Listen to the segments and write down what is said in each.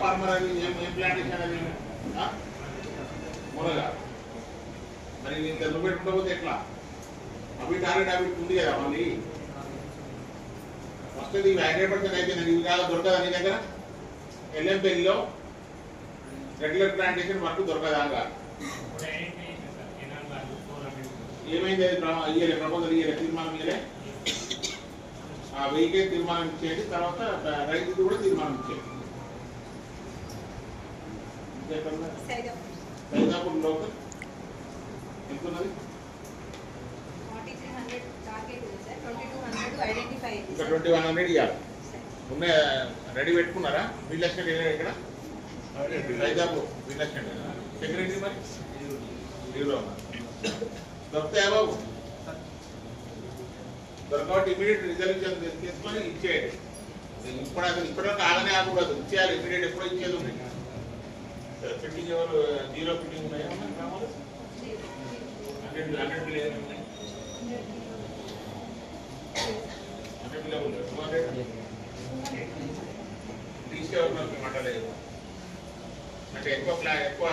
Farmer అని ఏం ఏం ప్లాంటేషన్ అది ఆ? మరి నేను తెలుగు పెట్టుకోకపోతే ఎట్లా? అవి టార్గెట్ అవి ఉంది కదా మళ్ళీ. ఫస్ట్ ఇవి హండ్రెడ్ అయితే నేను ఇవి కాదు దొరకదా నీ దగ్గర. ఎల్ఎంపల్లిలో రెగ్యులర్ ప్లాంటేషన్ వర్క్ దొరకదా ఏమైంది అది ప్ర- ఇయ్యలే ప్రపోజల్ ఇయ్యలే తీర్మానం ఇయ్యలే? ఆ వెయ్యికే తీర్మానం ఇచ్చేయండి తర్వాత రైతుకి కూడా తీర్మానం ఇచ్చేయండి సైదాపూర్ లోకల్ ఎంత ఉన్నది ఇంకా ట్వంటీ వన్ హండ్రెడ్ ఇవ్వాలి ఉన్నాయి రెడీ పెట్టుకున్నారా? బిల్ ఎస్టేట్ ఇక్కడ? సైదాపూర్ సెక్రటరీ మరి? దొరుకుతాయా బాబు? దొరకబట్టి ఇమీడియట్ రిజల్యూషన్ తీసుకొని ఇచ్చేయండి. ఇప్పుడు అసలు ఇప్పటివరకు ఆగనే ఆగకూడదు. ఇచ్చేయాలి. ఇమీడియట్ ఎప్పుడో ఇచ్చేది ఉంది. ఫిట్టింగ్ ఎవరు జీరో ఫిట్టింగ్ ఉన్నాయా గ్రామాలు హండ్రెడ్ హండ్రెడ్ బిల్ ఏమైనా ఉన్నాయి హండ్రెడ్ బిల్ ఉంది టూ హండ్రెడ్ తీసుకెవరు మంటలేదు అంటే ఎక్కువ ప్లా ఎక్కువ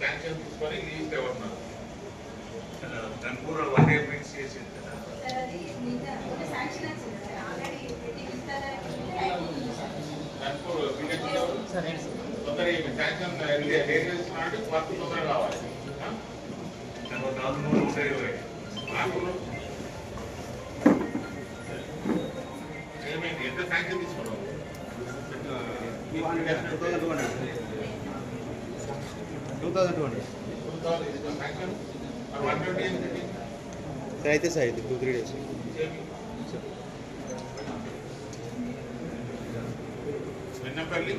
శాంక్షన్ తీసుకొని లీజ్ ఎవరున్నారు గన్పూర్ వన్ డే ప్రింట్స్ చేసింది దానికో బిల్డింగ్ తొందరగా శాంక్షన్ వర్క్ కావాలి ఏమైంది? ఎంత శాంక్షన్ సార్ అయితే సార్ ఇది టూ త్రీ డేస్. వెన్నపల్లి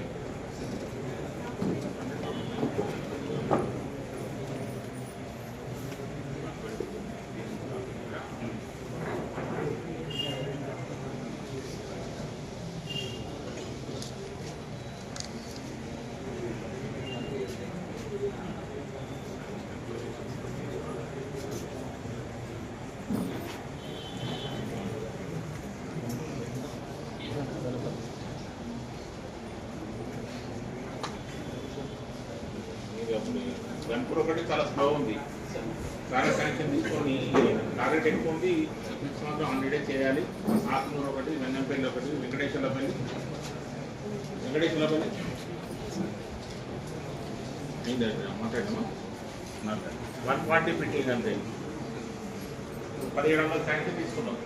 ఇది అప్పుడు గన్పూర్ ఒకటి చాలా స్లో ఉంది. చాలా శాంక్షన్ తీసుకొని టార్గెట్ ఎక్కువ ఉంది. సిక్స్ మంత్స్ హండ్రెడే చేయాలి. ఆత్మూరు ఒకటి వెన్నంపల్లి ఒకటి వెంకటేశ్వరపల్లి వెంకటేశ్వరపల్లి ఏంటంటే మాట్లాడమా వన్ ఫార్టీ ఫిట్టింగ్ అంతే. పదిహేడు వందల శాంక్షన్ తీసుకున్నాం.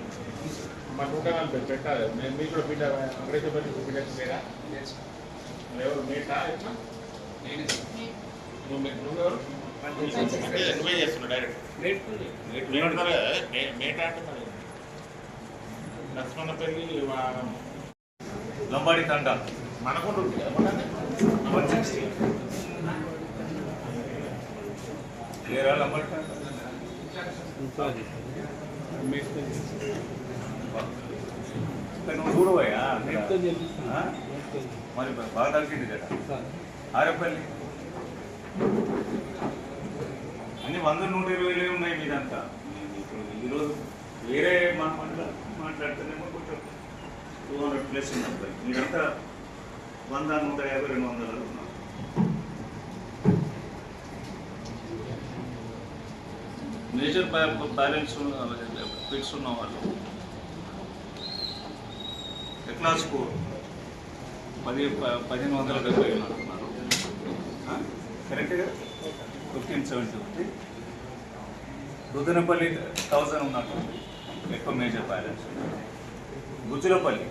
మా నూట నలభై పెట్టాలి నేను మీకు కూడా బిడ్డ వెంకటేశ్వరపల్లి బిడ్డ లేదా ఎవరు? మేటా ఎట్లా నువ్వు చేస్తున్నావు డైరెక్ట్ మేట అంటే లంబాడి తండ మనకుండా లేరా లంబాడి తండ నువ్వు చూడబోయా ఆ? మరి బాగా తగ్గింది కదా. ఆరేపల్లి అన్ని వంద నూట ఇరవై ఉన్నాయి మీదంతా. ఇప్పుడు ఈరోజు వేరే మన మాట్లా మాట్లాడుతున్నామో కొంచెం టూ హండ్రెడ్ ప్లస్ ఉన్నది మీరంతా వంద నూట యాభై రెండు వందలు ఉన్నారు మేజర్ బ్యాలెన్స్ ఫిక్స్ ఉన్న వాళ్ళు. ఎట్లా స్కోర్? పది ప- పదిహేను వందల డెబ్బై ఉన్నారు. కరెక్ట్ కదా? ఫిఫ్టీన్ సెవెంటీ ఉంది రుదనపల్లి థౌజండ్ ఉన్నట్టుంది ఎక్కువ major balance Gujulapalli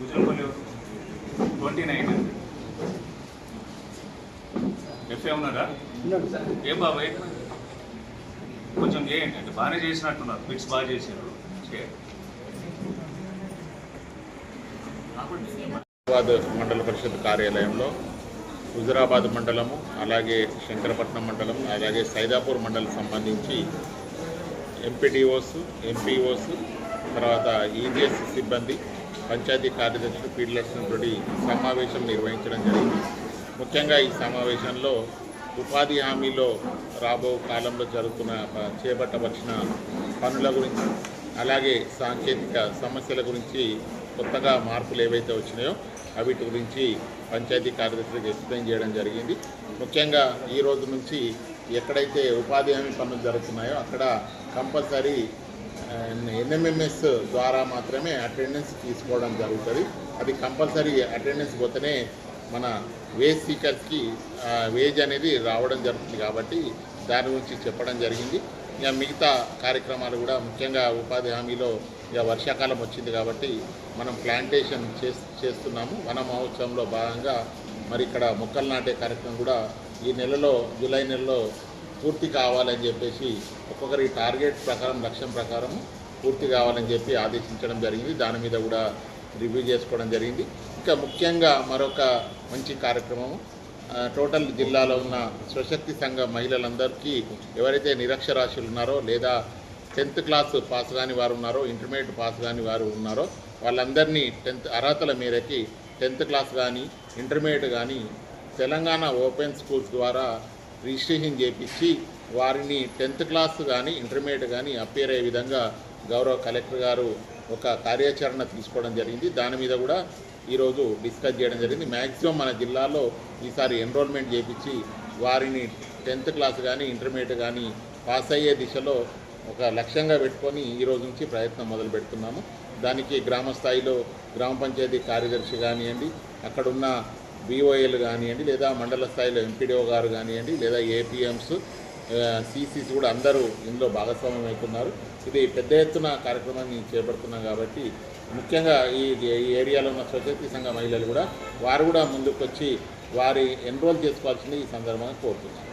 Gujulapalli twenty nine F A ఉన్నారా ఏం బాబాయ్? కొంచెం చేయండి. అంటే బాగానే చేసినట్టున్నారు. ఫిట్స్ బాగా చేయండి. హైదరాబాద్ మండల పరిషత్ కార్యాలయంలో హుజురాబాద్ మండలము అలాగే శంకరపట్నం మండలం అలాగే సైదాపూర్ మండలం సంబంధించి ఎంపీడీఓస్ ఎంపీఓస్ తర్వాత ఈజీఎస్ సిబ్బంది పంచాయతీ కార్యదర్శులు పీడిలర్స్ సమావేశం నిర్వహించడం జరిగింది. ముఖ్యంగా ఈ సమావేశంలో ఉపాధి హామీలో రాబో కాలంలో జరుగుతున్న చేపట్టవలసిన పనుల గురించి అలాగే సాంకేతిక సమస్యల గురించి కొత్తగా మార్పులు ఏవైతే వచ్చినాయో అవిటి గురించి పంచాయతీ కార్యదర్శులకు ఎక్స్ప్లెయిన్ చేయడం జరిగింది. ముఖ్యంగా ఈ రోజు నుంచి ఎక్కడైతే ఉపాధి హామీ పనులు జరుగుతున్నాయో అక్కడ కంపల్సరీ ఎన్ఎంఎంఎస్ ద్వారా మాత్రమే అటెండెన్స్ తీసుకోవడం జరుగుతుంది. అది కంపల్సరీ అటెండెన్స్ పోతేనే మన వేజ్ సీకర్స్కి వేజ్ అనేది రావడం జరుగుతుంది కాబట్టి దాని గురించి చెప్పడం జరిగింది. ఇక మిగతా కార్యక్రమాలు కూడా ముఖ్యంగా ఉపాధి హామీలో ఇక వర్షాకాలం వచ్చింది కాబట్టి మనం ప్లాంటేషన్ చేస్ చేస్తున్నాము. వన మహోత్సవంలో భాగంగా మరి ఇక్కడ మొక్కలు నాటే కార్యక్రమం కూడా ఈ నెలలో జూలై నెలలో పూర్తి కావాలని చెప్పేసి ఒక్కొక్కరి టార్గెట్ ప్రకారం లక్ష్యం ప్రకారం పూర్తి కావాలని చెప్పి ఆదేశించడం జరిగింది. దాని మీద కూడా రివ్యూ చేసుకోవడం జరిగింది. ఇంకా ముఖ్యంగా మరొక మంచి కార్యక్రమము టోటల్ జిల్లాలో ఉన్న స్వశక్తి సంఘ మహిళలందరికీ ఎవరైతే నిరక్షరాస్యులు ఉన్నారో లేదా టెన్త్ క్లాస్ పాస్ కాని వారు ఉన్నారో ఇంటర్మీడియట్ పాస్ కాని వారు ఉన్నారో వాళ్ళందరినీ టెన్త్ అర్హతల మేరకి టెన్త్ క్లాస్ కానీ ఇంటర్మీడియట్ కానీ తెలంగాణ ఓపెన్ స్కూల్స్ ద్వారా రిజిస్ట్రేషన్ చేపించి వారిని టెన్త్ క్లాస్ కానీ ఇంటర్మీడియట్ కానీ అప్పేర్ అయ్యే విధంగా గౌరవ కలెక్టర్ గారు ఒక కార్యాచరణ తీసుకోవడం జరిగింది. దాని మీద కూడా ఈరోజు డిస్కస్ చేయడం జరిగింది. మ్యాక్సిమం మన జిల్లాలో ఈసారి ఎన్రోల్మెంట్ చేపించి వారిని టెన్త్ క్లాస్ కానీ ఇంటర్మీడియట్ కానీ పాస్ అయ్యే దిశలో ఒక లక్ష్యంగా పెట్టుకొని ఈరోజు నుంచి ప్రయత్నం మొదలు పెడుతున్నాము. దానికి గ్రామ స్థాయిలో గ్రామ పంచాయతీ కార్యదర్శి కానివ్వండి అక్కడున్న బీఓఏలు కానివ్వండి లేదా మండల స్థాయిలో ఎంపీడీఓ గారు కానివ్వండి లేదా ఏపీఎంస్ సీసీస్ కూడా అందరూ ఇందులో భాగస్వామ్యం అవుతున్నారు ఇది పెద్ద ఎత్తున కార్యక్రమాన్ని చేపడుతున్నాం కాబట్టి ముఖ్యంగా ఈ ఏరియాలో ఉన్న స్వచ్ఛతీ సంఘ మహిళలు కూడా వారు కూడా ముందుకు వచ్చి వారి ఎన్రోల్ చేసుకోవాల్సింది ఈ సందర్భంగా కోరుతున్నాను.